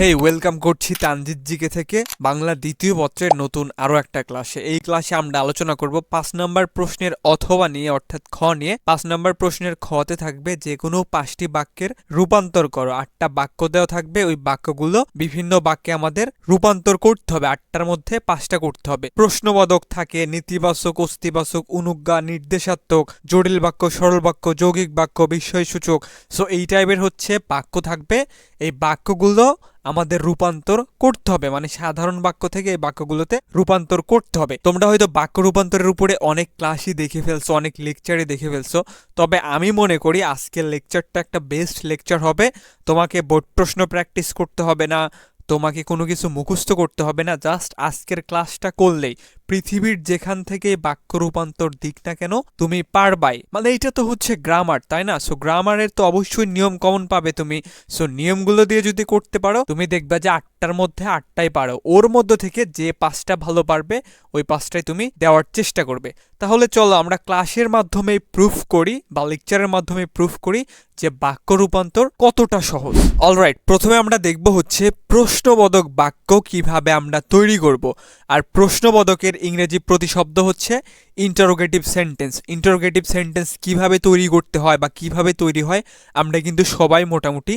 হেই welcome করছি Tanjid GK থেকে বাংলা দ্বিতীয় পত্রের নতুন আরও একটা ক্লাসে। এই ক্লাসে আমরা আলোচনা করব পাঁচ নম্বর প্রশ্নের অথবা নিয়ে, অর্থাৎ খ নিয়ে। পাঁচ নম্বর প্রশ্নের খতে থাকবে যে কোনো পাঁচটি বাক্যের রূপান্তর করো। আটটা বাক্য দেওয়া থাকবে, ওই বাক্যগুলো বিভিন্ন বাক্যে আমাদের রূপান্তর করতে হবে। আটটার মধ্যে পাঁচটা করতে হবে। প্রশ্নবাদক থাকে, নীতিবাচক, অস্তিবাচক, অনুজ্ঞা, নির্দেশাত্মক, জটিল বাক্য, সরল বাক্য, যৌগিক বাক্য বিস্ময়সূচক সো এই টাইপের হচ্ছে বাক্য থাকবে। এই বাক্যগুলো আমাদের রূপান্তর করতে হবে। মানে সাধারণ বাক্য থেকে এই বাক্যগুলোতে রূপান্তর করতে হবে। তোমরা হয়তো বাক্য রূপান্তরের উপরে অনেক ক্লাসই দেখে ফেলছো, অনেক লেকচারই দেখে ফেলছো। তবে আমি মনে করি আজকের লেকচারটা একটা বেস্ট লেকচার হবে। তোমাকে বোর্ড প্রশ্ন প্র্যাকটিস করতে হবে না, তোমাকে কোনো কিছু মুখস্থ করতে হবে না। জাস্ট আজকের ক্লাসটা করলেই। পৃথিবীর যেখান থেকে বাক্য রূপান্তর দিক না কেন, তুমি পারবাই। মানে এটা তো হচ্ছে গ্রামার তাই না? সো গ্রামারের তো অবশ্যই নিয়ম কমন পাবে তুমি। সো নিয়মগুলো দিয়ে যদি করতে পারো, তুমি দেখবা যে আটটার মধ্যে আটটাই পারো। ওর মধ্যে থেকে যে পাঁচটা ভালো পারবে, ওই পাঁচটাই তুমি দেওয়ার চেষ্টা করবে। তাহলে চলো, আমরা ক্লাসের মাধ্যমে প্রুফ করি বা লেকচারের মাধ্যমে প্রুফ করি যে বাক্য রূপান্তর কতটা সহজ। অলরাইট প্রথমে আমরা দেখব হচ্ছে প্রশ্নবোধক বাক্য কীভাবে আমরা তৈরি করব। আর প্রশ্নবোধকের ইংরেজি প্রতিশব্দ হচ্ছে ইন্টারোগেটিভ সেন্টেন্স ইন্টারোগেটিভ সেন্টেন্স কীভাবে তৈরি করতে হয় বা কীভাবে তৈরি হয়, আমরা কিন্তু সবাই মোটামুটি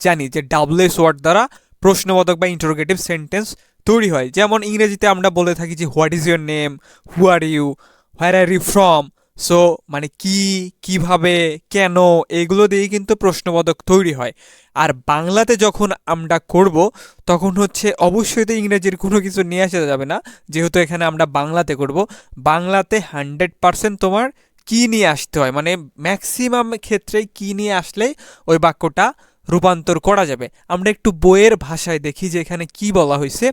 জানি যে ডাবলএস ওয়ার্ড দ্বারা প্রশ্নবোধক বা ইন্টারোগেটিভ সেন্টেন্স তৈরি হয়। যেমন ইংরেজিতে আমরা বলে থাকি যে what is your name who are you where are you from so মানে কি, কীভাবে, কেন, এগুলো দিয়েই কিন্তু প্রশ্নবোধক তৈরি হয়। আর বাংলাতে যখন আমরা করব, তখন হচ্ছে অবশ্যই তো ইংরেজির কোনো কিছু নিয়ে আসা যাবে না। যেহেতু এখানে আমরা বাংলাতে করব, বাংলাতে হান্ড্রেড পারসেন্ট তোমার কি নিয়ে আসতে হয়? মানে ম্যাক্সিমাম ক্ষেত্রেই কি নিয়ে আসলেই ওই বাক্যটা রূপান্তর করা যাবে। আমরা একটু বইয়ের ভাষায় দেখি যে এখানে কি বলা হয়েছে।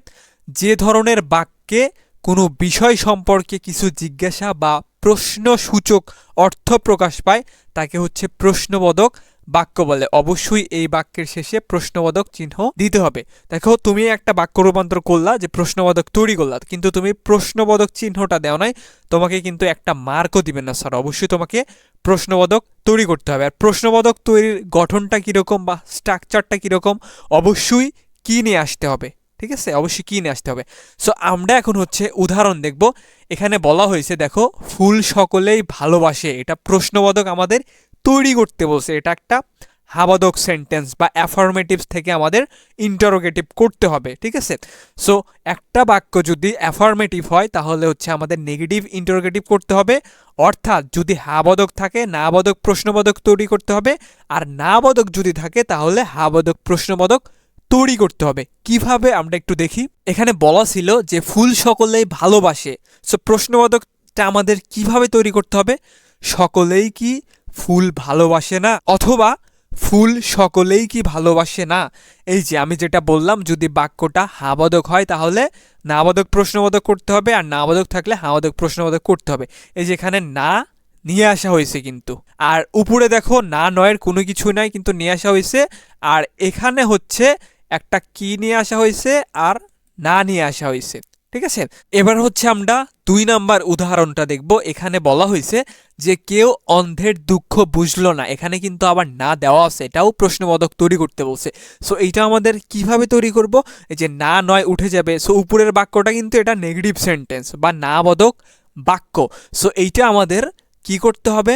যে ধরনের বাক্যে কোনো বিষয় সম্পর্কে কিছু জিজ্ঞাসা বা প্রশ্নসূচক অর্থ প্রকাশ পায়, তাকে হচ্ছে প্রশ্নবোধক বাক্য বলে। অবশ্যই এই বাক্যের শেষে প্রশ্নবোধক চিহ্ন দিতে হবে। দেখো, তুমি একটা বাক্য রূপান্তর করলা যে প্রশ্নবোধক তৈরি করলা, কিন্তু তুমি প্রশ্নবোধক চিহ্নটা দেও নাই, তোমাকে কিন্তু একটা মার্কও দিবেন না, স্যার। অবশ্যই তোমাকে প্রশ্নবোধক তৈরি করতে হবে। আর প্রশ্নবোধক তৈরির গঠনটা কীরকম বা স্ট্রাকচারটা কীরকম, অবশ্যই কি নিয়ে আসতে হবে? ঠিক আছে? অবশ্যই কি নিয়ে আসতে হবে। সো আমরা এখন হচ্ছে উদাহরণ দেখব। এখানে বলা হয়েছে, দেখো, ফুল সকলেই ভালোবাসে। এটা প্রশ্নবোধক আমাদের তৈরি করতে বলছে। এটা একটা হাবাদক সেন্টেন্স বা অ্যাফার্মেটিভস থেকে আমাদের ইন্টারোগেটিভ করতে হবে। ঠিক আছে? সো একটা বাক্য যদি অ্যাফার্মেটিভ হয়, তাহলে হচ্ছে আমাদের নেগেটিভ ইন্টারোগেটিভ করতে হবে। অর্থাৎ যদি হাবদক থাকে, নাবদক প্রশ্নবোধক তৈরি করতে হবে। আর নাবদক যদি থাকে, তাহলে হাবদক প্রশ্নবোধক তৈরি করতে হবে। কীভাবে আমরা একটু দেখি। এখানে বলা ছিল যে ফুল সকলেই ভালোবাসে। সো প্রশ্নবোধকটা আমাদের কীভাবে তৈরি করতে হবে? সকলেই কি ফুল ভালোবাসে না? অথবা ফুল সকলেই কি ভালোবাসে না? এই যে আমি যেটা বললাম, যদি বাক্যটা হাবাদক হয় তাহলে নাবাদক প্রশ্নবোধক করতে হবে আর নাবাদক থাকলে হাবাদক প্রশ্নবোধক করতে হবে। এই যে এখানে না নিয়ে আসা হয়েছে কিন্তু। আর উপরে দেখো না নয়ের কোনো কিছু নাই কিন্তু নিয়ে আসা হয়েছে। আর এখানে হচ্ছে একটা কি নিয়ে আসা হয়েছে আর না নিয়ে আসা হয়েছে, ঠিক আছে? এবার হচ্ছে আমরা দুই নাম্বার উদাহরণটা দেখব। এখানে বলা হয়েছে যে কেউ অন্ধের দুঃখ বুঝলো না। এখানে কিন্তু আবার না দেওয়া আছে, এটাও প্রশ্নবোধক তৈরি করতে বলছে। সো এইটা আমাদের কীভাবে তৈরি করব? এই যে না নয় উঠে যাবে। সো উপরের বাক্যটা কিন্তু এটা নেগেটিভ সেন্টেন্স বা না বদক বাক্য। সো এইটা আমাদের কি করতে হবে?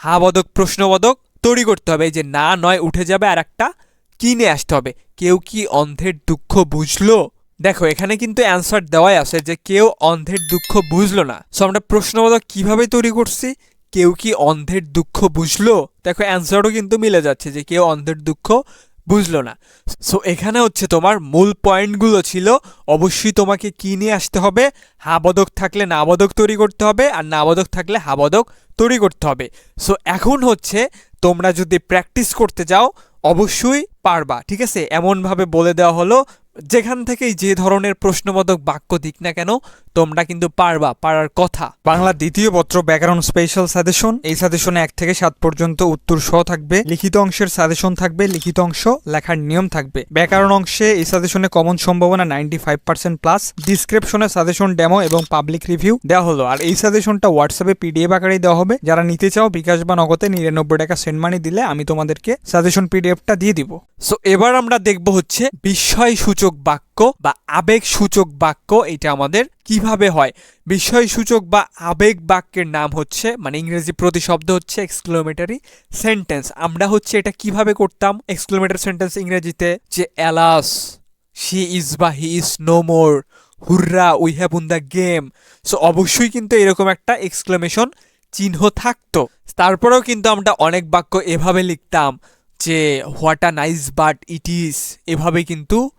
হাবদক প্রশ্নবোধক তৈরি করতে হবে। যে না নয় উঠে যাবে আর একটা কি নিয়ে আসতে হবে। কেউ কি অন্ধের দুঃখ বুঝলো? দেখো, এখানে কিন্তু অ্যান্সার দেওয়াই আছে যে কেউ অন্ধের দুঃখ বুঝলো না। সো আমরা প্রশ্নবোধক কীভাবে তৈরি করছি? কেউ কি অন্ধের দুঃখ বুঝলো? দেখো অ্যান্সারও কিন্তু মিলে যাচ্ছে যে কেউ অন্ধের দুঃখ বুঝলো না। সো এখানে হচ্ছে তোমার মূল পয়েন্টগুলো ছিল, অবশ্যই তোমাকে কি নিয়ে আসতে হবে? হাবদক থাকলে নাবদক তৈরি করতে হবে আর নাবদক থাকলে হাবদক তৈরি করতে হবে। সো এখন হচ্ছে তোমরা যদি প্র্যাকটিস করতে যাও অবশ্যই পারবা ঠিক আছে? এমনভাবে বলে দেওয়া হলো যেখান থেকেই যে ধরনের প্রশ্নবোধক বাক্য দিক না কেন তোমরা কিন্তু পারবা পারার কথা। বাংলা দ্বিতীয় পত্র ব্যাকরণ স্পেশাল সাজেশন। এই সাজেশনে এক থেকে সাত পর্যন্ত উত্তর সহ থাকবে লিখিত অংশের সাজেশন থাকবে লিখিত অংশ লেখার নিয়ম থাকবে। ব্যাকরণ অংশে এই সাজেশনে কমন সম্ভাবনা নাইনটি ফাইভ পার্সেন্ট প্লাস ডিসক্রিপশনে সাজেশন ডেমো এবং পাবলিক রিভিউ দেওয়া হলো। আর এই সাজেশনটা হোয়াটসঅ্যাপে পিডিএফ আকারেই দেওয়া হবে। যারা নিতে চাও বিকাশ বা নগদে নিরানব্বই টাকা সেন্ড মানি দিলে আমি তোমাদেরকে সাজেশন পিডিএফটা দিয়ে দিব। সো এবার আমরা দেখব হচ্ছে বিস্ময় সূচক বাক্য বা আবেগ সূচক বাক্য এটা আমাদের কীভাবে হয়? বিস্ময় সূচক বা আবেগ বাক্যের নাম হচ্ছে মানে ইংরেজি প্রতিশব্দ হচ্ছে এক্সক্লোমেটারি সেন্টেন্স আমরা হচ্ছে এটা কীভাবে করতাম? এক্সক্লোমেটারি সেন্টেন্স ইংরেজিতে যে অ্যালাস শি ইজ বা he is no more hurrah we have won the game so অবশ্যই কিন্তু এরকম একটা এক্সক্লেমেশন চিহ্ন থাকতো। তারপরেও কিন্তু আমরা অনেক বাক্য এভাবে লিখতাম যে what a nice but it is এভাবে কিন্তু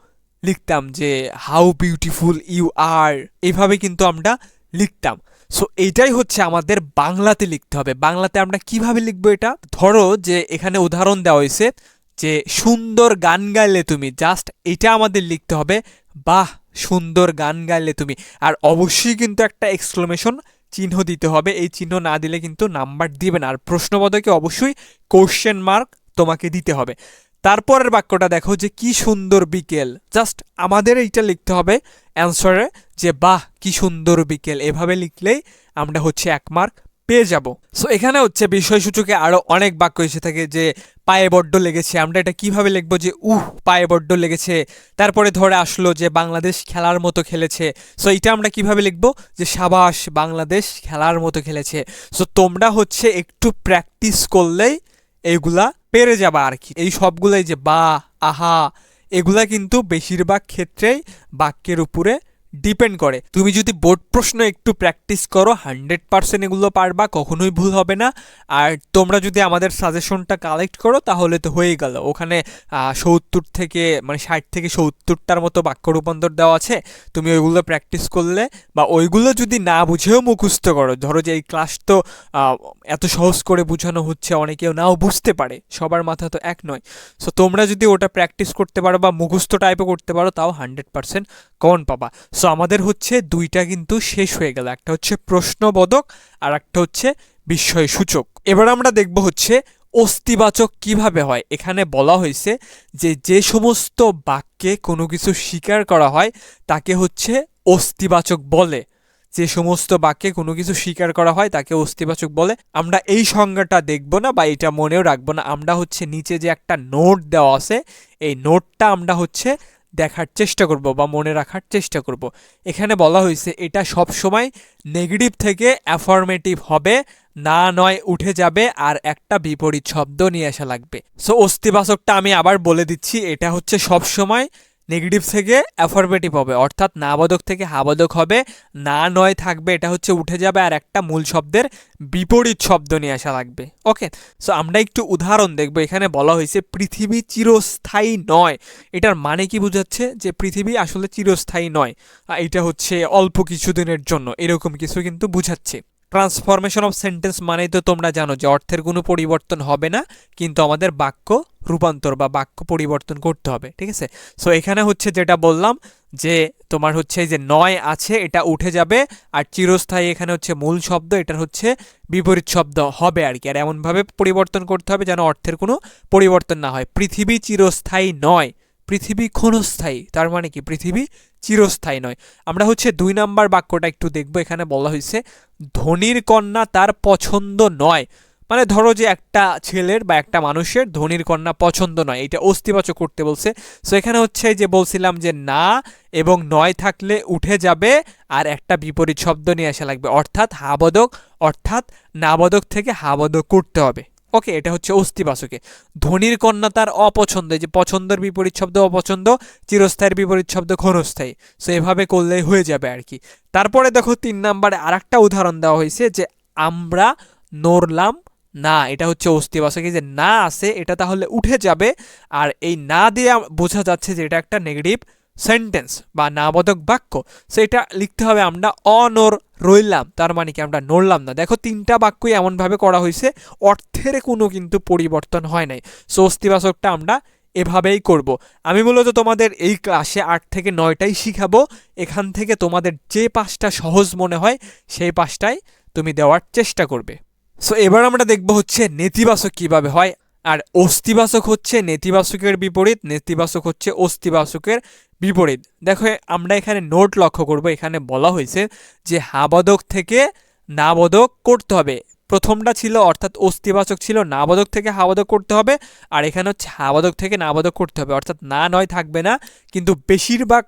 লিখতাম যে হাউ বিউটিফুল ইউ আর এভাবে কিন্তু আমরা লিখতাম। সো এইটাই হচ্ছে আমাদের বাংলাতে লিখতে হবে। বাংলাতে আমরা কীভাবে লিখব এটা? ধরো যে, এখানে উদাহরণ দেওয়া হয়েছে যে, সুন্দর গান গাইলে তুমি জাস্ট এটা আমাদের লিখতে হবে। বাহ, সুন্দর গান গাইলে তুমি। আর অবশ্যই কিন্তু একটা এক্সক্লেমেশন চিহ্ন দিতে হবে। এই চিহ্ন না দিলে কিন্তু নাম্বার দিবে না। আর প্রশ্নবোধকে অবশ্যই কোশ্চেন মার্ক তোমাকে দিতে হবে। তারপরের বাক্যটা দেখো যে কি সুন্দর বিকেল। জাস্ট আমাদের এইটা লিখতে হবে অ্যান্সারে যে, বাহ, কি সুন্দর বিকেল। এভাবে লিখলেই আমরা হচ্ছে এক মার্ক পেয়ে যাব। সো এখানে হচ্ছে বিষয়সূচকে আরও অনেক বাক্য এসে থাকে যে, পায়ে বড্ড লেগেছে। আমরা এটা কীভাবে লিখব যে, উহ, পায়ে বড্ড লেগেছে। তারপরে ধরে আসলো যে, বাংলাদেশ খেলার মতো খেলেছে। সো এটা আমরা কীভাবে লিখব যে, সাবাস, বাংলাদেশ খেলার মতো খেলেছে। সো তোমরা হচ্ছে একটু প্র্যাকটিস করলেই এইগুলা পেরে যাবা আর কি। এই সবগুলাই যে বা, আহা, এগুলা কিন্তু বেশিরভাগ ক্ষেত্রেই বাক্যের উপরে ডিপেন্ড করে। তুমি যদি বোর্ড প্রশ্ন একটু প্র্যাকটিস করো হান্ড্রেড পার্সেন্ট এগুলো পারবা, কখনোই ভুল হবে না। আর তোমরা যদি আমাদের সাজেশনটা কালেক্ট করো, তাহলে তো হয়ে গেল। ওখানে সত্তর থেকে মানে ষাট থেকে সত্তরটার মতো বাক্য রূপান্তর দেওয়া আছে। তুমি ওইগুলো প্র্যাকটিস করলে বা ওইগুলো যদি না বুঝেও মুখস্থ করো, ধরো যে এই ক্লাস তো এত সহজ করে বোঝানো হচ্ছে, অনেকেও নাও বুঝতে পারে। সবার মাথা তো এক নয়। সো তোমরা যদি ওটা প্র্যাকটিস করতে পারো বা মুখস্থ টাইপও করতে পারো, তাও হান্ড্রেড পার্সেন্ট কমন পাবা। সো আমাদের হচ্ছে দুইটা কিন্তু শেষ হয়ে গেল। একটা হচ্ছে প্রশ্নবোধক আর একটা হচ্ছে বিস্ময় সূচক এবার আমরা দেখব হচ্ছে অস্তিবাচক কীভাবে হয়। এখানে বলা হয়েছে যে যে সমস্ত বাক্যে কোনো কিছু স্বীকার করা হয়, তাকে হচ্ছে অস্তিবাচক বলে। যে সমস্ত বাক্যে কোনো কিছু স্বীকার করা হয়, তাকে অস্তিবাচক বলে। আমরা এই সংজ্ঞাটা দেখব না বা এটা মনেও রাখব না। আমরা হচ্ছে নিচে যে একটা নোট দেওয়া আছে, এই নোটটা আমরা হচ্ছে দেখার চেষ্টা করব বা মনে রাখার চেষ্টা করব। এখানে বলা হয়েছে, এটা সব সময় নেগেটিভ থেকে অ্যাফর্মেটিভ হবে, না নয় উঠে যাবে আর একটা বিপরীত শব্দ নিয়ে আসা লাগবে। সো অস্তিবাচকটা আমি আবার বলে দিচ্ছি, এটা হচ্ছে সব সময় নেগেটিভ থেকে অ্যাফরমেটিভ হবে। অর্থাৎ নাবাদক থেকে হাবাদক হবে। না নয় থাকবে, এটা হচ্ছে উঠে যাবে আর একটা মূল শব্দের বিপরীত শব্দ নিয়ে আসা লাগবে। ওকে সো আমরা একটু উদাহরণ দেখব। এখানে বলা হয়েছে, পৃথিবী চিরস্থায়ী নয়। এটার মানে কি বোঝাচ্ছে? যে পৃথিবী আসলে চিরস্থায়ী নয়। এটা হচ্ছে অল্প কিছুদিনের জন্য। এরকম কিছু কিন্তু বুঝাচ্ছে। ট্রান্সফরমেশন অফ সেন্টেন্স মানেই তো তোমরা জানো যে অর্থের কোনো পরিবর্তন হবে না, কিন্তু আমাদের বাক্য রূপান্তর বা বাক্য পরিবর্তন করতে হবে, ঠিক আছে? সো এখানে হচ্ছে যেটা বললাম যে তোমার হচ্ছে যে নয় আছে, এটা উঠে যাবে আর চিরস্থায়ী এখানে হচ্ছে মূল শব্দ, এটার হচ্ছে বিপরীত শব্দ হবে আর কি। আর এমনভাবে পরিবর্তন করতে হবে যেন অর্থের কোনো পরিবর্তন না হয়। পৃথিবী চিরস্থায়ী নয়। পৃথিবী ক্ষণস্থায়ী, তার মানে কি? পৃথিবী চিরস্থায়ী নয়। আমরা হচ্ছে দুই নাম্বার বাক্যটা একটু দেখব, এখানে বলা হয়েছে, ধনির কন্যা তার পছন্দ নয়। মানে ধরো যে একটা ছেলের বা একটা মানুষের ধনির কন্যা পছন্দ নয়, এটা অস্তিবাচক করতে বলছে। সো এখানে হচ্ছে যে বলছিলাম যে না এবং নয় থাকলে উঠে যাবে আর একটা বিপরীত শব্দ নিয়ে আসা লাগবে। অর্থাৎ হাবদক, অর্থাৎ নাবদক থেকে হাবদক করতে হবে। ওকে, এটা হচ্ছে অস্তিবাচকে ধনির কন্যা তার অপছন্দ, যে পছন্দের বিপরীত শব্দ অপছন্দ, চিরস্থায়ীর বিপরীত শব্দ ক্ষণস্থায়ী। সো এভাবে করলেই হয়ে যাবে আর কি। তারপরে দেখো তিন নাম্বারে আর উদাহরণ দেওয়া হয়েছে যে আমরা নড়লাম না, এটা হচ্ছে অস্তিবাচকে যে না আছে, এটা তাহলে উঠে যাবে। আর এই না দিয়ে বোঝা যাচ্ছে যে এটা একটা নেগেটিভ সেন্টেন্স বা নাবোধক বাক্য, সেটা লিখতে হবে আমরা অনর রইলাম, তার মানে কি আমরা নড়লাম না। দেখো তিনটা বাক্যই এমনভাবে করা হয়েছে, অর্থের কোনো কিন্তু পরিবর্তন হয় নাই। সো অস্তিবাচকটা আমরা এভাবেই করব। আমি মূলত তোমাদের এই ক্লাসে আট থেকে নয়টাই শিখাবো, এখান থেকে তোমাদের যে পাঁচটা সহজ মনে হয়, সেই পাঁচটাই তুমি দেওয়ার চেষ্টা করবে। সো এবার আমরা দেখব হচ্ছে নেতিবাচক কীভাবে হয়। আর অস্তিবাচক হচ্ছে নেতিবাচকের বিপরীত, নেতিবাচক হচ্ছে অস্তিবাচকের বিপরীত। দেখো, আমরা এখানে নোট লক্ষ্য করব। এখানে বলা হয়েছে যে হাবদক থেকে নাবোধক করতে হবে। প্রথমটা ছিল অর্থাৎ অস্থিবাচক ছিল নাবোধক থেকে হাবাদক করতে হবে, আর এখানে হচ্ছে হাবাদক থেকে নাবোধক করতে হবে। অর্থাৎ না নয় থাকবে না, কিন্তু বেশিরভাগ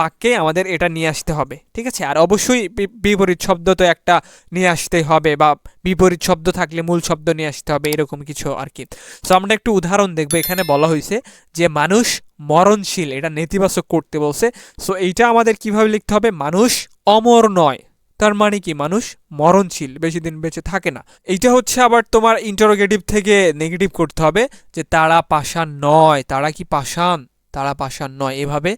বাক্যে আমাদের এটা নিয়ে আসতে হবে, ঠিক আছে? আর অবশ্যই বিপরীত শব্দ তো একটা নিয়ে আসতেই হবে বা বিপরীত শব্দ থাকলে মূল শব্দ নিয়ে আসতে হবে, এরকম কিছু আর কি। সো আমরা একটু উদাহরণ দেখব, এখানে বলা হয়েছে যে মানুষ মরণশীল, এটা নেতিবাচক করতে বলছে। সো এইটা আমাদের কীভাবে লিখতে হবে? মানুষ অমর নয়, তার মানে কি? মানুষ মরণশীল, বেশি দিন বেঁচে থাকে না। এইটা হচ্ছে আবার তোমার ইন্টারোগেটিভ থেকে নেগেটিভ করতে হবে যে তারা পাষাণ নয়, তারা কি পাষাণ? তারা পাষাণ নয়, এভাবে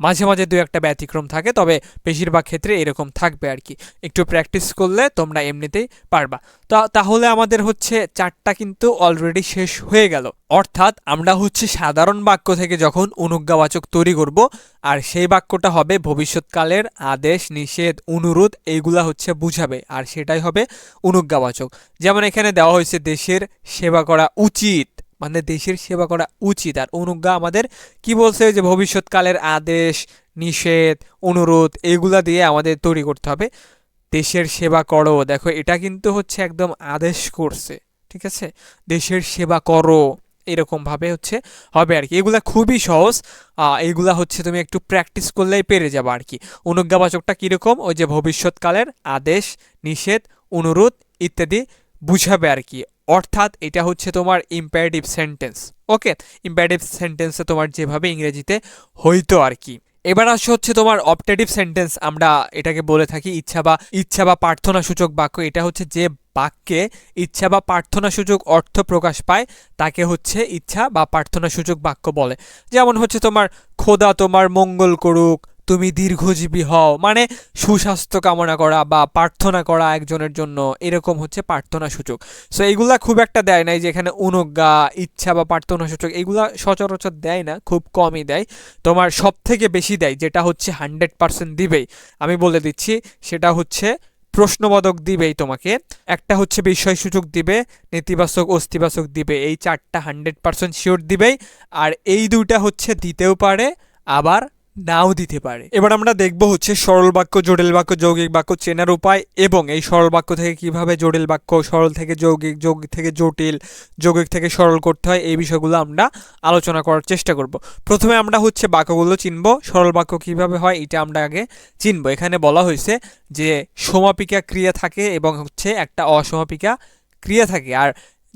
মাঝে মাঝে দু একটা ব্যতিক্রম থাকে, তবে বেশিরভাগ ক্ষেত্রে এরকম থাকবে আর কি। একটু প্র্যাকটিস করলে তোমরা এমনিতেই পারবা। তা, তাহলে আমাদের হচ্ছে চারটা কিন্তু অলরেডি শেষ হয়ে গেল। অর্থাৎ আমরা হচ্ছে সাধারণ বাক্য থেকে যখন অনুজ্ঞাবাচক তৈরি করব, আর সেই বাক্যটা হবে ভবিষ্যৎকালের আদেশ, নিষেধ, অনুরোধ এইগুলা হচ্ছে বুঝাবে, আর সেটাই হবে অনুজ্ঞাবাচক। যেমন এখানে দেওয়া হয়েছে, দেশের সেবা করা উচিত। মানে দেশের সেবা করা উচিত। আর অনুজ্ঞা আমাদের কি বলছে? যে ভবিষ্যৎকালের আদেশ, নিষেধ, অনুরোধ এগুলা দিয়ে আমাদের তৈরি করতে হবে। দেশের সেবা করো। দেখো, এটা কিন্তু হচ্ছে একদম আদেশ করছে, ঠিক আছে? দেশের সেবা করো, এরকমভাবে হচ্ছে হবে আর কি। এগুলা খুবই সহজ। এগুলা হচ্ছে তুমি একটু প্র্যাকটিস করলেই পেরে যাবে আর কি। অনুজ্ঞাবাচকটা কীরকম? ওই যে ভবিষ্যৎকালের আদেশ, নিষেধ, অনুরোধ ইত্যাদি বুঝাবে আর কি। অর্থাৎ এটা হচ্ছে তোমার ইম্পারেটিভ সেন্টেন্স ওকে ইম্পারেটিভ সেন্টেন্সে তোমার যেভাবে ইংরেজিতে হইতো আর কি। এবার আসছে হচ্ছে তোমার অপটেটিভ সেন্টেন্স আমরা এটাকে বলে থাকি ইচ্ছা বা ইচ্ছা বা প্রার্থনা সূচক বাক্য। এটা হচ্ছে যে বাক্যে ইচ্ছা বা প্রার্থনা সূচক অর্থ প্রকাশ পায়, তাকে হচ্ছে ইচ্ছা বা প্রার্থনা সূচক বাক্য বলে। যেমন হচ্ছে তোমার, খোদা তোমার মঙ্গল করুক তুমি দীর্ঘজীবী হও। মানে সুস্বাস্থ্য কামনা করা বা প্রার্থনা করা একজনের জন্য এরকম হচ্ছে প্রার্থনা সূচক। সো এইগুলা খুব একটা দেয় নাই যেখানে অনুজ্ঞা, ইচ্ছা বা প্রার্থনা সূচক এগুলা সচরাচর দেয় না, খুব কমই দেয়। তোমার সব থেকে বেশি দেয় যেটা হচ্ছে হান্ড্রেড পার্সেন্ট দিবেই। আমি বলে দিচ্ছি, সেটা হচ্ছে প্রশ্নবোধক দিবেই তোমাকে। একটা হচ্ছে বিষয় বিষয়সূচক দিবে, নেতিবাচক, অস্তিবাচক দিবে, এই চারটা হান্ড্রেড পার্সেন্ট শিওর দিবেই। আর এই দুইটা হচ্ছে দিতেও পারে, আবার নাও দিতে পারে। এবার আমরা দেখব হচ্ছে সরল বাক্য, জটিল বাক্য, যৌগিক বাক্য চেনার উপায় এবং এই সরল বাক্য থেকে কীভাবে জটিল বাক্য, সরল থেকে যৌগিক যৌগিক থেকে জটিল, যৌগিক থেকে সরল করতে হয় এই বিষয়গুলো আমরা আলোচনা করার চেষ্টা করব। প্রথমে আমরা হচ্ছে বাক্যগুলো চিনব, সরল বাক্য কীভাবে হয় এটা আমরা আগে চিনব। এখানে বলা হয়েছে যে সমাপিকা ক্রিয়া থাকে এবং হচ্ছে একটা অসমাপিকা ক্রিয়া থাকে। আর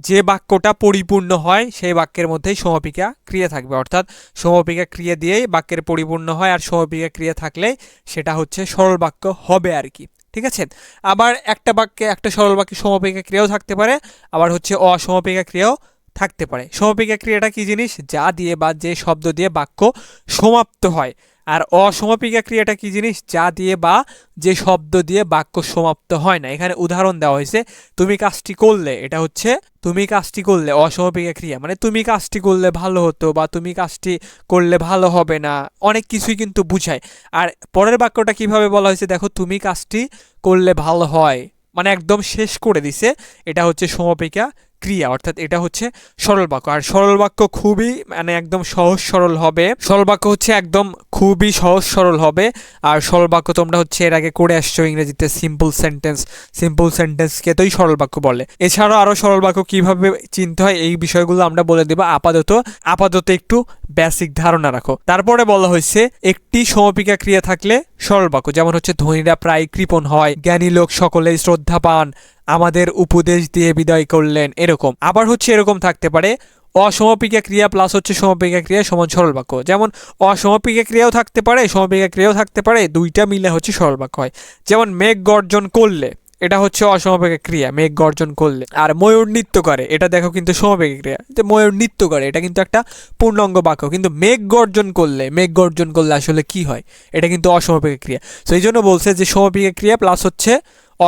যে বাক্যটা পরিপূর্ণ হয়, সেই বাক্যের মধ্যেই সমাপিকা ক্রিয়া থাকবে। অর্থাৎ সমাপিকা ক্রিয়া দিয়েই বাক্যের পরিপূর্ণ হয় আর সমাপিকা ক্রিয়া থাকলে সেটা হচ্ছে সরল বাক্য হবে আর কি। ঠিক আছে? আবার একটা বাক্যে একটা সরল বাক্যে সমাপিকা ক্রিয়াও থাকতে পারে, আবার হচ্ছে অসমাপিকা ক্রিয়াও থাকতে পারে। সমাপিকা ক্রিয়াটা কি জিনিস? যা দিয়ে বা যে শব্দ দিয়ে বাক্য সমাপ্ত হয়। আর অসমাপিকা ক্রিয়াটা কি জিনিস? যা দিয়ে বা যে শব্দ দিয়ে বাক্য সমাপ্ত হয় না। এখানে উদাহরণ দেওয়া হয়েছে, তুমি কাজটি করলে। এটা হচ্ছে, তুমি কাজটি করলে। অসমাপিকা ক্রিয়া মানে তুমি কাজটি করলে ভালো হতো বা তুমি কাজটি করলে ভালো হবে না। অনেক কিছুই কিন্তু বুঝায়। আর পরের বাক্যটা কীভাবে বলা হয়েছে? দেখো, তুমি কাজটি করলে ভালো হয়। মানে একদম শেষ করে দিছে। এটা হচ্ছে সমাপিকা ক্রিয়া, অর্থাৎ এটা হচ্ছে সরল বাক্য। আর সরল বাক্য খুবই মানে একদম সহজ সরল হবে। সরল বাক্য হচ্ছে একদম খুবই সহজ সরল হবে। আর সরল বাক্য তোমরা হচ্ছে এর আগে করে আসছো ইংরেজিতে সিম্পল সেন্টেন্স সিম্পল সেন্টেন্সকে তোই সরল বাক্য বলে। এছাড়াও আরও সরল বাক্য কীভাবে চিনতে হয়, এই বিষয়গুলো আমরা বলে দেবো। আপাতত আপাতত একটু বেসিক ধারণা রাখো। তারপরে বলা হয়েছে, একটি সমপিকা ক্রিয়া থাকলে সরল বাক্য, যেমন হচ্ছে ধনীরা প্রায় কৃপণ হয়, জ্ঞানী লোক সকলেই শ্রদ্ধা পান আমাদের উপদেশ দিয়ে বিদায় করলেন এরকম। আবার হচ্ছে এরকম থাকতে পারে, অসমাপিকা ক্রিয়া প্লাস হচ্ছে সমাপিকা ক্রিয়া সমান সরল বাক্য। যেমন অসমাপিকা ক্রিয়াও থাকতে পারে, সমাপিকা ক্রিয়াও থাকতে পারে, দুইটা মিলে হচ্ছে সরল বাক্য হয়। যেমন মেঘ গর্জন করলে, এটা হচ্ছে অসমাপিকা ক্রিয়া, মেঘ গর্জন করলে। আর ময়ূর নৃত্য করে, এটা দেখো কিন্তু সমাপিকা ক্রিয়া। যে ময়ূর নৃত্য করে, এটা কিন্তু একটা পূর্ণাঙ্গ বাক্য। কিন্তু মেঘ গর্জন করলে, মেঘ গর্জন করলে আসলে কি হয়? এটা কিন্তু অসমাপিকা ক্রিয়া। এই জন্য বলছে যে সমাপিকা ক্রিয়া প্লাস হচ্ছে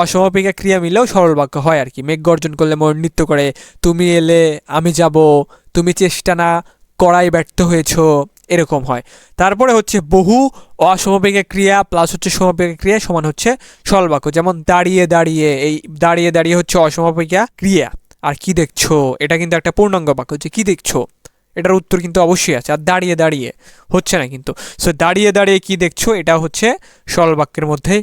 অসমাপিকা ক্রিয়া মিলেও সরল বাক্য হয় আর কি। মেঘ গর্জন করলে ময়ূর নৃত্য করে, তুমি এলে আমি যাব, তুমি চেষ্টা না করাই ব্যর্থ হয়েছ, এরকম হয়। তারপরে হচ্ছে বহু অসমবেগে ক্রিয়া প্লাস হচ্ছে সমবেগে ক্রিয়া সমান হচ্ছে সরল বাক্য। যেমন দাঁড়িয়ে দাঁড়িয়ে, এই দাঁড়িয়ে দাঁড়িয়ে হচ্ছে অসমবেগা ক্রিয়া। আর কি দেখছ? এটা কিন্তু একটা পূর্ণাঙ্গ বাক্য যে কি দেখছ? এটার উত্তর কিন্তু অবশ্যই আছে। আর দাঁড়িয়ে দাঁড়িয়ে হচ্ছে না কিন্তু। সো দাঁড়িয়ে দাঁড়িয়ে কি দেখছ? এটা হচ্ছে সরল বাক্যের মধ্যে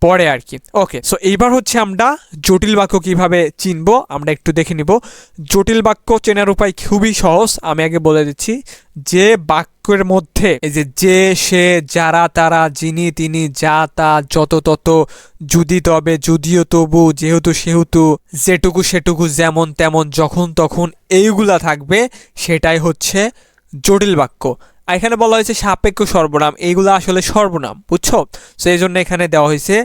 পড়ে আর কি। ওকে সো এইবার হচ্ছে আমরা জটিল বাক্য কীভাবে চিনবো, আমরা একটু দেখে নিব। জটিল বাক্য চেনার উপায় খুবই সহজ, আমি আগে বলে দিচ্ছি। যে বাক্যের মধ্যে এই যে যে, সে, যারা, তারা, যিনি, তিনি, যা, তা, যত, তত, যদি, তবে, যদিও, তবু, যেহেতু, সেহেতু, যেটুকু, সেটুকু, যেমন, তেমন, যখন, তখন, এইগুলা থাকবে, সেটাই হচ্ছে জটিল বাক্য। আর এখানে বলা হয়েছে সাপেক্ষ সর্বনাম, এইগুলো আসলে সর্বনাম, বুঝছ? সো এই জন্য এখানে দেওয়া হয়েছে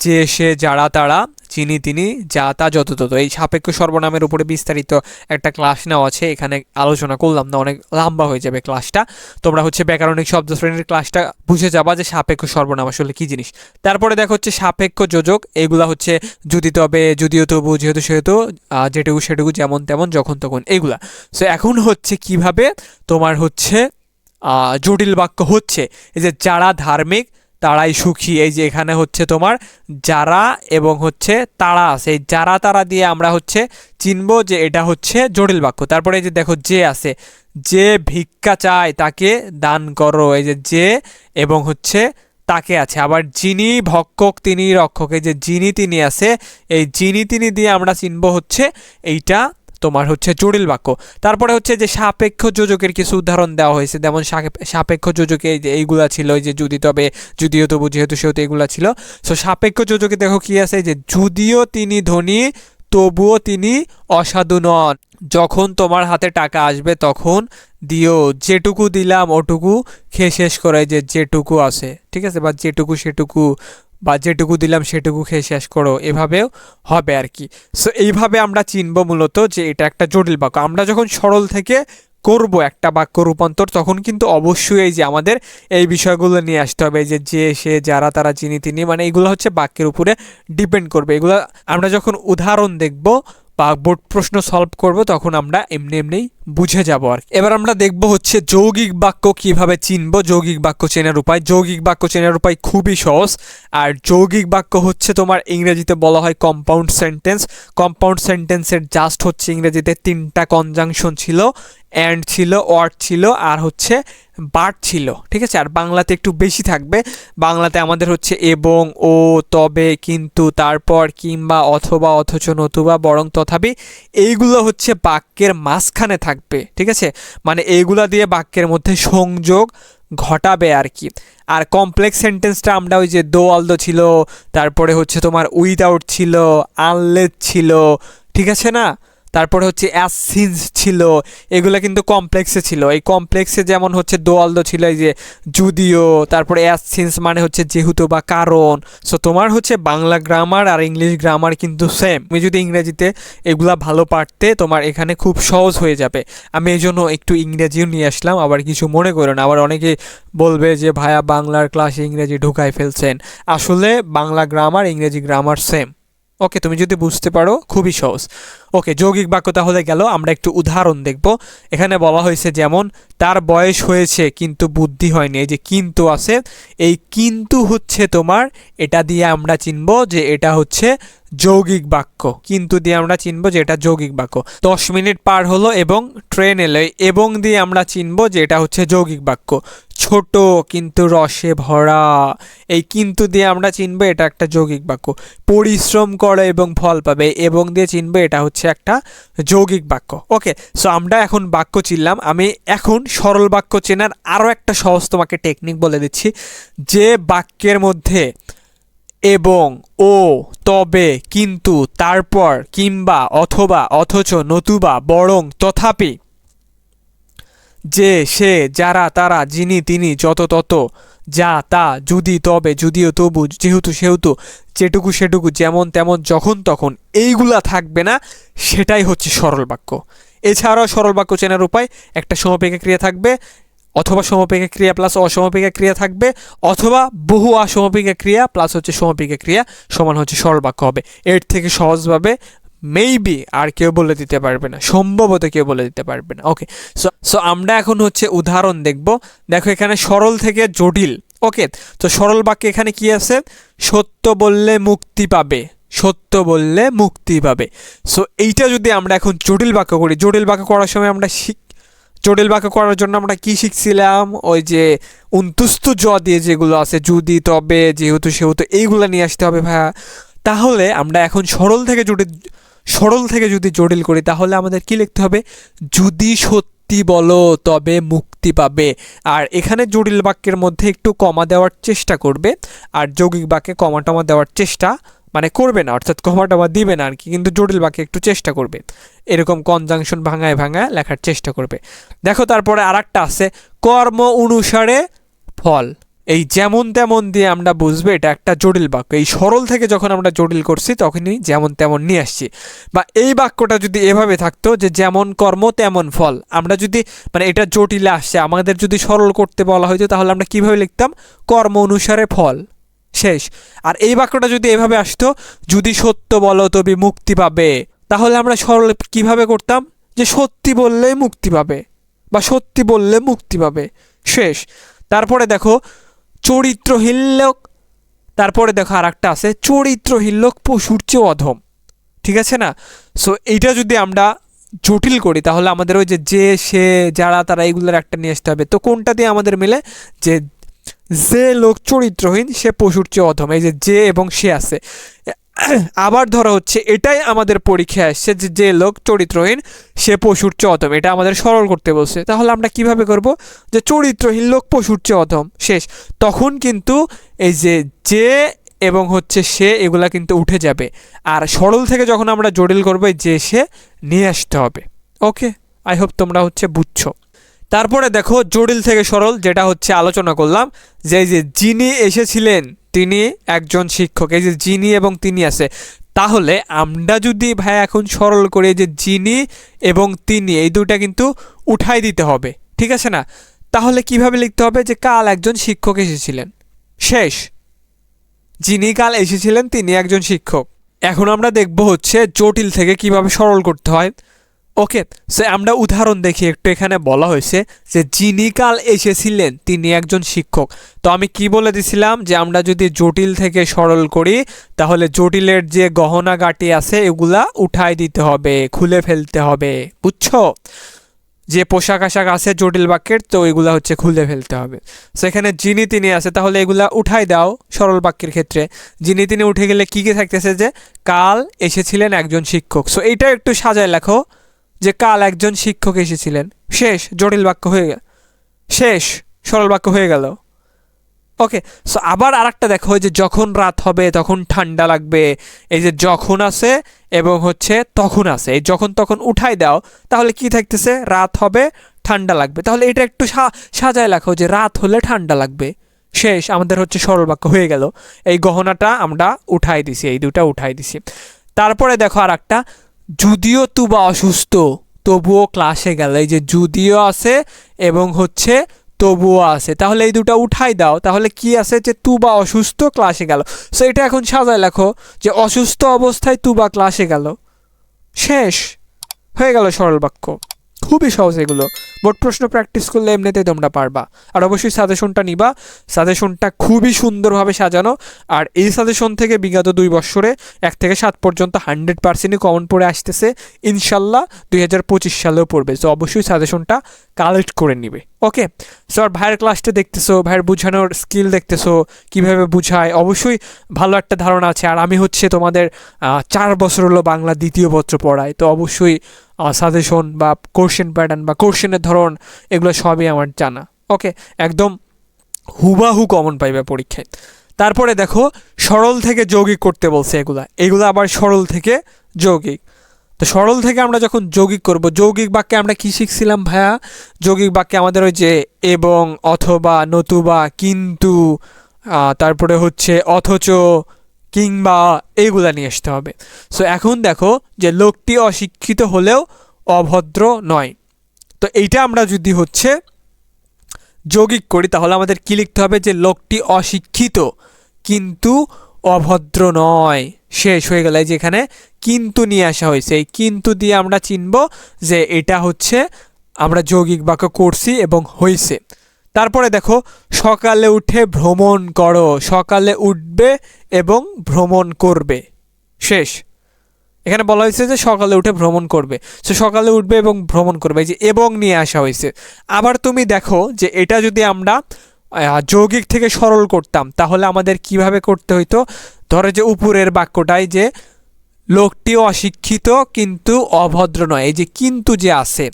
যে, সে, যারা, তারা, যিনি, তিনি, যা, তা, যত, তত। এই সাপেক্ষ সর্বনামের উপরে বিস্তারিত একটা ক্লাস নেওয়া আছে, এখানে আলোচনা করলাম না, অনেক লম্বা হয়ে যাবে ক্লাসটা। তোমরা হচ্ছে ব্যাকরণিক শব্দ শ্রেণির ক্লাসটা বুঝে যাবা যে সাপেক্ষ সর্বনাম আসলে কী জিনিস। তারপরে দেখো হচ্ছে সাপেক্ষ যোজক, এইগুলা হচ্ছে যদি তবে, যদিও তবু, যেহেতু সেহেতু যেটুকু সেটুকু, যেমন তেমন, যখন তখন, এইগুলা। সো এখন হচ্ছে কীভাবে তোমার হচ্ছে জটিল বাক্য হচ্ছে এই যে যারা ধার্মিক, তারাই সুখী। এই যে এখানে হচ্ছে তোমার যারা এবং হচ্ছে তারা আছে। এই যারা তারা দিয়ে আমরা হচ্ছে চিনব যে এটা হচ্ছে জটিল বাক্য। তারপরে এই যে দেখো যে আছে, যে ভিক্ষা চায় তাকে দান করো। এই যে যে এবং হচ্ছে তাকে আছে। আবার যিনি ভক্ষক তিনি রক্ষক। এই যে যিনি তিনি আছে, এই যিনি তিনি দিয়ে আমরা চিনব হচ্ছে এইটা তোমার হচ্ছে জটিল বাক্য। তারপরে হচ্ছে যে সাপেক্ষ যোজকের কিছু উদাহরণ দেওয়া হয়েছে। যেমন সাপে- সাপেক্ষ যোজকে যে এইগুলা ছিল যে যদি তবে, যদিও তবু, যেহেতু সেহেতু এগুলা ছিল। সো সাপেক্ষ যোজকে দেখো কি আছে? যে যদিও তিনি ধনী, তবুও তিনি অসাধু নন। যখন তোমার হাতে টাকা আসবে, তখন দিও। যেটুকু দিলাম, ওটুকু খেয়ে শেষ করে। যে যেটুকু আছে, ঠিক আছে? বা যেটুকু সেটুকু বা যেটুকু দিলাম, সেটুকু খেয়ে শেষ করো। এভাবেও হবে আর কি। সো এইভাবে আমরা চিনব মূলত যে এটা একটা জটিল বাক্য। আমরা যখন সরল থেকে করব একটা বাক্য রূপান্তর, তখন কিন্তু অবশ্যই এই যে আমাদের এই বিষয়গুলো নিয়ে আসতে হবে যে যে, সে, যারা, তারা চিনি তিনি মানে এগুলো হচ্ছে বাক্যের উপরে ডিপেন্ড করবে। এগুলো আমরা যখন উদাহরণ দেখব বা বোর্ড প্রশ্ন সলভ করব, তখন আমরা এমনি এমনি বুঝে যাব আর এবার আমরা দেখব হচ্ছে যৌগিক বাক্য কীভাবে চিনব। যৌগিক বাক্য চেনার উপায়, যৌগিক বাক্য চেনার উপায় খুবই সহজ। আর যৌগিক বাক্য হচ্ছে তোমার ইংরেজিতে বলা হয় কম্পাউন্ড সেন্টেন্স কম্পাউন্ড সেন্টেন্সের জাস্ট হচ্ছে ইংরেজিতে তিনটা কনজাংশন ছিল। অ্যান্ড ছিল ওয়ার্ড ছিল, আর হচ্ছে বার্ড ছিল, ঠিক আছে? আর বাংলাতে একটু বেশি থাকবে। বাংলাতে আমাদের হচ্ছে এবং, ও, তবে, কিন্তু, তারপর, কিংবা, অথবা, অথচ, নতুবা, বরং, তথাপি, এইগুলো হচ্ছে বাক্যের মাঝখানে থাকবে, ঠিক আছে? মানে এইগুলা দিয়ে বাক্যের মধ্যে সংযোগ ঘটাবে আর কি। আর কমপ্লেক্স সেন্টেন্সটা আমরা ওই যে দো অলদো ছিল, তারপরে হচ্ছে তোমার উইদাউট ছিল আনলেস ছিল, ঠিক আছে না? তারপরে হচ্ছে অ্যাস সিন্স ছিল, এগুলো কিন্তু কমপ্লেক্সে ছিল। এই কমপ্লেক্সে যেমন হচ্ছে দো অলদো ছিল, এই যে যদিও, তারপরে অ্যাস সিন্স মানে হচ্ছে যেহেতু বা কারণ। সো তোমার হচ্ছে বাংলা গ্রামার আর ইংলিশ গ্রামার কিন্তু সেম তুমি যদি ইংরেজিতে এগুলা ভালো পারতে, তোমার এখানে খুব সহজ হয়ে যাবে। আমি এই জন্য একটু ইংরেজিও নিয়ে আসলাম, আবার কিছু মনে করো না। আবার অনেকে বলবে যে, ভাইয়া বাংলার ক্লাসে ইংরেজি ঢুকাই ফেলছেন। আসলে বাংলা গ্রামার ইংরেজি গ্রামার সেম ওকে তুমি যদি বুঝতে পারো, খুবই সহজ। ওকে যৌগিক বাক্য তাহলে গেল, আমরা একটু উদাহরণ দেখব। এখানে বলা হয়েছে যেমন, তার বয়স হয়েছে, কিন্তু বুদ্ধি হয়নি। এই যে কিন্তু আছে, এই কিন্তু হচ্ছে তোমার, এটা দিয়ে আমরা চিনব যে এটা হচ্ছে যৌগিক বাক্য। কিন্তু দিয়ে আমরা চিনব যে এটা যৌগিক বাক্য। দশ মিনিট পার হলো এবং ট্রেন এলো এবং দিয়ে আমরা চিনব যে এটা হচ্ছে যৌগিক বাক্য। ছোট কিন্তু রসে ভরা। এই কিন্তু দিয়ে আমরা চিনব এটা একটা যৌগিক বাক্য। পরিশ্রম করে এবং ফল পাবে এবং দিয়ে চিনব এটা হচ্ছে একটা যৌগিক বাক্য। ওকে সো আমরা এখন বাক্য চিনলাম। আমি এখন সরল বাক্য চেনার আরও একটা সহজ তোমাকে টেকনিক বলে দিচ্ছি। যে বাক্যের মধ্যে এবং ও, তবে, কিন্তু তারপর কিংবা অথবা অথচ নতুবা বরং তথাপি। যে, সে, যারা, তারা, যিনি, তিনি, যত তত, যা, তা, যদি, তবে, যদিও, তবু, যেহেতু, সেহেতু, যেটুকু, সেটুকু, যেমন, তেমন, যখন, তখন, এইগুলা থাকবে না, সেটাই হচ্ছে সরল বাক্য। এছাড়াও সরল বাক্য চেনার উপায়, একটা সমপেক্ষা ক্রিয়া থাকবে অথবা সমপেক্ষা ক্রিয়া প্লাস অসমপেক্ষা ক্রিয়া থাকবে, অথবা বহু অসমপেক্ষা ক্রিয়া প্লাস হচ্ছে সমপেক্ষা ক্রিয়া সমান হচ্ছে সরল বাক্য হবে। এর থেকে সহজভাবে মেবি আর কেউ বলে দিতে পারবে না, সম্ভবত কেউ বলে দিতে পারবে না। ওকে সো সো আমরা এখন হচ্ছে উদাহরণ দেখব। দেখো এখানে সরল থেকে জটিল ওকে তো সরল বাক্যে এখানে কি আছে? সত্য বললে মুক্তি পাবে, সত্য বললে মুক্তি পাবে। সো এইটা যদি আমরা এখন জটিল বাক্য করি, জটিল বাক্য করার সময় আমরা শিখ জটিল বাক্য করার জন্য আমরা কি শিখছিলাম? ওই যে উন্তুস্তু জ দিয়ে যেগুলো আছে যদি তবে যেহেতু সেহেতু এইগুলো নিয়ে আসতে হবে ভাইয়া। তাহলে আমরা এখন সরল থেকে জটিল সরল থেকে যদি জটিল করি, তাহলে আমাদের কি লিখতে হবে? যদি সত্যি বলো, তবে মুক্তি পাবে। আর এখানে জটিল বাক্যের মধ্যে একটু কমা দেওয়ার চেষ্টা করবে, আর যৌগিক বাক্যে কমা টমা দেওয়ার চেষ্টা মানে করবে না, অর্থাৎ কমা টমা দিবে না আর কি কিন্তু জটিল বাক্যে একটু চেষ্টা করবে। এরকম কনজাংশন ভাঙায় ভাঙায় লেখার চেষ্টা করবে। দেখো তারপরে আর আছে, কর্ম অনুসারে ফল। এই যেমন তেমন দিয়ে আমরা বুঝবে এটা একটা জটিল বাক্য। এই সরল থেকে যখন আমরা জটিল করছি, তখনই যেমন তেমন নিয়ে আসছি। বা এই বাক্যটা যদি এভাবে থাকতো যে যেমন কর্ম, তেমন ফল, আমরা যদি মানে এটা জটিলে আসছে আমাদের যদি সরল করতে বলা হয়তো তাহলে আমরা কীভাবে লিখতাম? কর্ম অনুসারে ফল। শেষ। আর এই বাক্যটা যদি এভাবে আসতো, যদি সত্য বলো তবে মুক্তি পাবে। তাহলে আমরা সরল কীভাবে করতাম? যে সত্যি বললে মুক্তি পাবে বা সত্যি বললে মুক্তি পাবে। শেষ। তারপরে দেখো, চরিত্রহীন লোক। তারপরে দেখো আর একটা আছে, চরিত্রহীন লোক পশুর চেয়ে অধম। ঠিক আছে না? সো এইটা যদি আমরা জটিল করি, তাহলে আমাদের ওই যে যে, সে, যারা, তারা এইগুলোর একটা নিয়ে আসতে হবে। তো কোনটা দিয়ে আমাদের মিলে? যে যে লোক চরিত্রহীন, সে পশুর চেয়ে অধম। এই যে যে এবং সে আছে। আবার ধরা হচ্ছে, এটাই আমাদের পরীক্ষায় আসছে যে যে লোক চরিত্রহীন, সে পশুর চেয়ে অধম। এটা আমাদের সরল করতে বলছে। তাহলে আমরা কীভাবে করব? যে চরিত্রহীন লোক পশুর চেয়ে অধম। শেষ। তখন কিন্তু এই যে যে এবং হচ্ছে সে, এগুলা কিন্তু উঠে যাবে। আর সরল থেকে যখন আমরা জটিল করব যে সে নিয়ে আসতে হবে। ওকে? আই হোপ তোমরা হচ্ছে বুঝছ। তারপরে দেখো জটিল থেকে সরল, যেটা হচ্ছে আলোচনা করলাম, যে যে যিনি এসেছিলেন, তিনি একজন শিক্ষক, এই যে যিনি এবং তিনি আছে। তাহলে আমরা যদি ভাই এখন সরল করি যে যিনি এবং তিনি, এই দুটা কিন্তু উঠাই দিতে হবে, ঠিক আছে না? তাহলে কীভাবে লিখতে হবে যে কাল একজন শিক্ষক এসেছিলেন? শেষ। যিনি কাল এসেছিলেন, তিনি একজন শিক্ষক। এখন আমরা দেখব হচ্ছে জটিল থেকে কীভাবে সরল করতে হয়। ওকে, সে আমরা উদাহরণ দেখি, একটু এখানে বলা হয়েছে যে যিনি কাল এসেছিলেন, তিনি একজন শিক্ষক। তো আমি কি বলে দিছিলাম যে আমরা যদি জটিল থেকে সরল করি, তাহলে জটিলের যে গহনা গাটি আছে, এগুলা উঠাই দিতে হবে, খুলে ফেলতে হবে, বুঝছ? যে পোশাক আশাক আছে জটিল বাক্যের, তো এগুলা হচ্ছে খুলে ফেলতে হবে। সেখানে যিনি তিনি আছে, তাহলে এগুলা উঠাই দাও সরল বাক্যের ক্ষেত্রে। যিনি তিনি উঠে গেলে কি কী থাকতেছে যে, কাল এসেছিলেন একজন শিক্ষক। সো এইটা একটু সাজায় লেখো। যে কাল একজন শিক্ষক এসেছিলেন। শেষ, জটিল বাক্য হয়ে গেল শেষ, সরল বাক্য হয়ে গেল। ওকে সো আবার আর একটা দেখো যে যখন রাত হবে তখন ঠান্ডা লাগবে। এই যে যখন আছে এবং হচ্ছে তখন আছে। এই যখন তখন উঠাই দাও, তাহলে কি থাকতেছে? রাত হবে, ঠান্ডা লাগবে। তাহলে এটা একটু সাজায় লেখো যে রাত হলে ঠান্ডা লাগবে। শেষ, আমাদের হচ্ছে সরল বাক্য হয়ে গেল। এই গহনাটা আমরা উঠাই দিছি, এই দুটা উঠাই দিছি। তারপরে দেখো আর একটা যদিও তুবা অসুস্থ, তবুও ক্লাসে গেল। এই যে যদিও আছে এবং হচ্ছে তবুও আছে। তাহলে এই দুটো উঠাই দাও। তাহলে কি আছে যে তুবা অসুস্থ ক্লাসে গেল। সো এটা এখন সাজায় লেখো যে অসুস্থ অবস্থায় তুবা ক্লাসে গেল। শেষ। হয়ে গেল সরল বাক্য। খুবই সহজ এগুলো। বোর্ড প্রশ্ন প্র্যাকটিস করলে এমনিতেই তোমরা পারবা। আর অবশ্যই সাজেশনটা নিবা। সাজেশনটা খুবই সুন্দরভাবে সাজানো। আর এই সাজেশন থেকে বিগত দুই বছরে এক থেকে সাত পর্যন্ত হান্ড্রেড পার্সেন্টই কমন পড়ে আসতেছে। ইনশাল্লাহ দুই হাজার পঁচিশ সালেও পড়বে। তো অবশ্যই সাজেশনটা কালেক্ট করে নিবে। ওকে সো আর ভাইয়ের ক্লাসটা দেখতেছো, ভাইয়ের বোঝানোর স্কিল দেখতেছো, কীভাবে বুঝায়? অবশ্যই ভালো একটা ধারণা আছে। আর আমি হচ্ছে তোমাদের চার বছর হলো বাংলা দ্বিতীয় পত্র পড়াই তো অবশ্যই সাজেশন বা কোশ্চেন প্যাটার্ন বা কোশ্চেনের ধরন, এগুলো সবই আমার জানা। ওকে একদম হুবাহু কমন পাইবে পরীক্ষায়। তারপরে দেখো, সরল থেকে যৌগিক করতে বলছে এগুলা। এগুলো আবার সরল থেকে যৌগিক। তো সরল থেকে আমরা যখন যৌগিক করব, যৌগিক বাক্যে আমরা কি শিখছিলাম ভাইয়া? যৌগিক বাক্যে আমাদের ওই যে এবং, অথবা, নতুবা, কিন্তু তারপরে হচ্ছে অথচ কিংবা এইগুলা নিয়ে আসতে হবে। সো এখন দেখো যে লোকটি অশিক্ষিত হলেও অভদ্র নয়। তো এইটা আমরা যদি হচ্ছে যৌগিক করি, তাহলে আমাদের কি লিখতে হবে? যে লোকটি অশিক্ষিত কিন্তু অভদ্র নয়। শেষ হয়ে গেল এই যে কিন্তু নিয়ে আসা হয়েছে। এই কিন্তু দিয়ে আমরা চিনব যে এটা হচ্ছে আমরা যৌগিক বাক্য করছি এবং হয়েছে তারপরে দেখো, সকালে উঠে ভ্রমণ করো। সকালে উঠবে এবং ভ্রমণ করবে। শেষ। এখানে বলা হয়েছে যে সকালে উঠে ভ্রমণ করবে। সো সকালে উঠবে এবং ভ্রমণ করবে। এই যে এবং নিয়ে আসা হয়েছে। আবার তুমি দেখো যে এটা যদি আমরা যৌগিক থেকে সরল করতাম, তাহলে আমাদের কীভাবে করতে হইতো? ধরো যে উপরের বাক্যটাই যে লোকটি অশিক্ষিত, কিন্তু অভদ্র নয়। এই যে কিন্তু যে আছে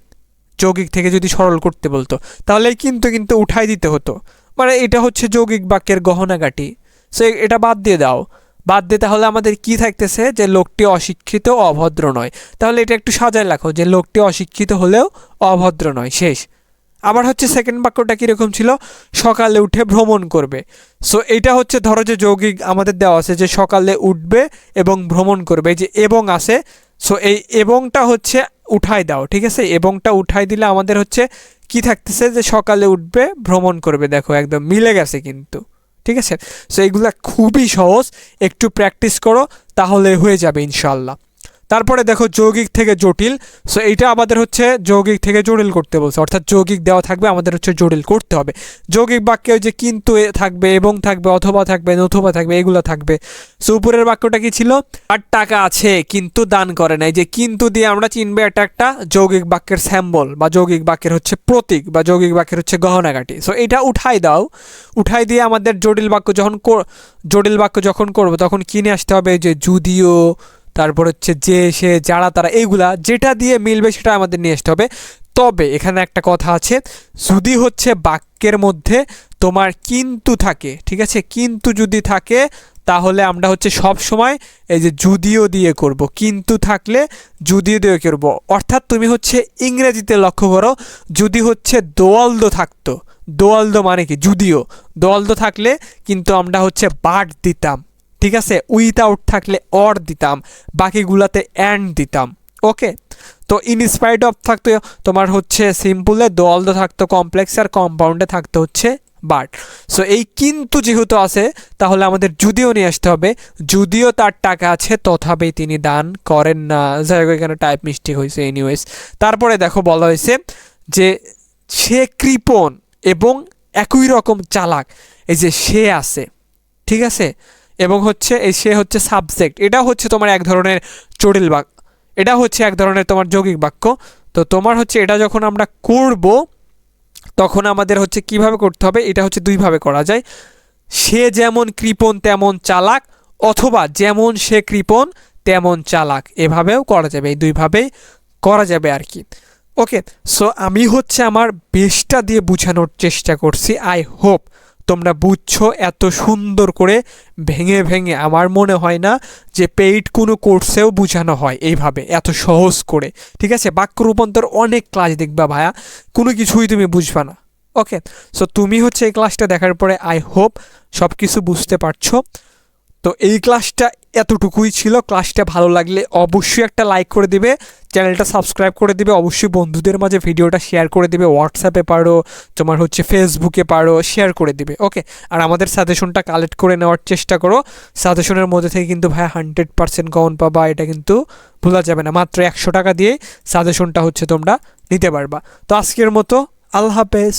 যৌগিক থেকে যদি সরল করতে বলতো তাহলে কিন্তু কিন্তু উঠাই দিতে হতো। মানে এটা হচ্ছে যৌগিক বাক্যের গহনাগাটি। সো এটা বাদ দিয়ে দাও। বাদ দিয়ে তাহলে আমাদের কি থাকতেছে? যে লোকটি অশিক্ষিত, অভদ্র নয়। তাহলে এটা একটু সাজায় রাখো, যে লোকটি অশিক্ষিত হলেও অভদ্র নয়, শেষ। আবার হচ্ছে সেকেন্ড বাক্যটা কীরকম ছিল? সকালে উঠে ভ্রমণ করবে। সো এটা হচ্ছে ধরো যে যৌগিক আমাদের দেওয়া আছে যে সকালে উঠবে এবং ভ্রমণ করবে। যে এবং আছে সো এই এবংটা হচ্ছে উঠাই দাও, ঠিক আছে? এবংটা উঠাই দিলে আমাদের হচ্ছে কি থাকতেছে যে সকালে উঠবে, ভ্রমণ করবে, দেখো, একদম মিলে গেছে কিন্তু, ঠিক আছে? সো এগুলা খুবই সহজ, একটু প্র্যাকটিস করো, তাহলে হয়ে যাবে ইনশাল্লাহ তারপরে দেখো যৌগিক থেকে জটিল। সো এইটা আমাদের হচ্ছে যৌগিক থেকে জটিল করতে বলছে। অর্থাৎ যৌগিক দেওয়া থাকবে, আমাদের হচ্ছে জটিল করতে হবে। যৌগিক বাক্যে যে কিন্তু থাকবে, এবং থাকবে, অথবা থাকবে নথবা থাকবে, এগুলো থাকবে। সো উপরের বাক্যটা কি ছিল? আর টাকা আছে, কিন্তু দান করে নাই। যে কিন্তু দিয়ে আমরা চিনবে, এটা একটা যৌগিক বাক্যের স্যাম্বল বা যৌগিক বাক্যের হচ্ছে প্রতীক বা যৌগিক বাক্যের হচ্ছে গহনাগাটি। সো এটা উঠাই দাও। উঠাই দিয়ে আমাদের জটিল বাক্য যখন জটিল বাক্য যখন করব, তখন কিনে আসতে হবে যে যদিও তারপর হচ্ছে যে, সে, যারা, তারা এইগুলা যেটা দিয়ে মিলবে সেটা আমাদের নিয়ে আসতে হবে। তবে এখানে একটা কথা আছে, যদি হচ্ছে বাক্যের মধ্যে তোমার কিন্তু থাকে, ঠিক আছে? কিন্তু যদি থাকে, তাহলে আমরা হচ্ছে সব সময় এই যে যদিও দিয়ে করব, কিন্তু থাকলে যদিও দিয়ে করব। অর্থাৎ তুমি হচ্ছে ইংরেজিতে লক্ষ্য করো, যদি হচ্ছে দোয়ালদো থাকতো, দোয়ালদো মানে কি? যদিও। দোয়ালদো থাকলে কিন্তু আমরা হচ্ছে বাট দিতাম। ঠিক আছে? উইথআউট থাকলে অর দিতাম, বাকিগুলাতে অ্যান্ড দিতাম ওকে তো ইনস্পাইড অফ থাকতো, তোমার হচ্ছে সিম্পলে দোয়ালদো থাকতো কমপ্লেক্স আর কম্পাউন্ডে থাকতো হচ্ছে বাট সো এই কিন্তু যেহেতু আছে, তাহলে আমাদের যদিও নিয়ে আসতে হবে, যদিও তার টাকা আছে, তথাপি তিনি দান করেন না। যাই হোক, এখানে টাইপ মিস্টেক হয়েছে এনিওয়েজ তারপরে দেখো বলা হয়েছে যে সে কৃপণ এবং একই রকম চালাক, এই যে সে আছে, ঠিক আছে? এবং হচ্ছে সে হচ্ছে সাবজেক্ট এটা হচ্ছে তোমার এক ধরনের জটিল বাক্য এটা হচ্ছে এক ধরনের তোমার যৌগিক বাক্য। তো তোমার হচ্ছে এটা যখন আমরা করব, তখন আমাদের হচ্ছে কীভাবে করতে হবে, এটা হচ্ছে দুইভাবে করা যায়। সে যেমন কৃপণ তেমন চালাক, অথবা যেমন সে কৃপণ তেমন চালাক। এভাবেও করা যাবে, এই দুইভাবেই করা যাবে আর কি ওকে সো আমি হচ্ছে আমার বেশটা দিয়ে বোঝানোর চেষ্টা করছি আই হোপ তোমরা বুঝছ, এত সুন্দর করে ভেঙে ভেঙে। আমার মনে হয় না যে পেইড কোনো কোর্সেও বোঝানো হয় এইভাবে, এত সহজ করে। ঠিক আছে? বাক্য রূপান্তর অনেক ক্লাস দেখবা ভায়া কোনো কিছুই তুমি বুঝবা না। ওকে সো তুমি হচ্ছে এই ক্লাসটা দেখার পরে আই হোপ সব কিছু বুঝতে পারছ। তো এই ক্লাসটা এতটুকুই ছিল। ক্লাসটা ভালো লাগলে অবশ্যই একটা লাইক করে দিবে। চ্যানেলটা সাবস্ক্রাইব করে দিবে। অবশ্যই বন্ধুদের মাঝে ভিডিওটা শেয়ার করে দিবে। হোয়াটসঅ্যাপে পারো, তোমার হচ্ছে ফেসবুকে পারো শেয়ার করে দিবে। ওকে আর আমাদের সাজেশনটা কালেক্ট করে নেওয়ার চেষ্টা করো। সাজেশনের মধ্যে থেকে কিন্তু ভাই হান্ড্রেড পার্সেন্ট কমন পাবা। এটা কিন্তু ভোলা যাবে না। মাত্র একশো টাকা দিয়ে সাজেশনটা হচ্ছে তোমরা নিতে পারবা। তো আজকের মতো আল্লাহ হাফেজ।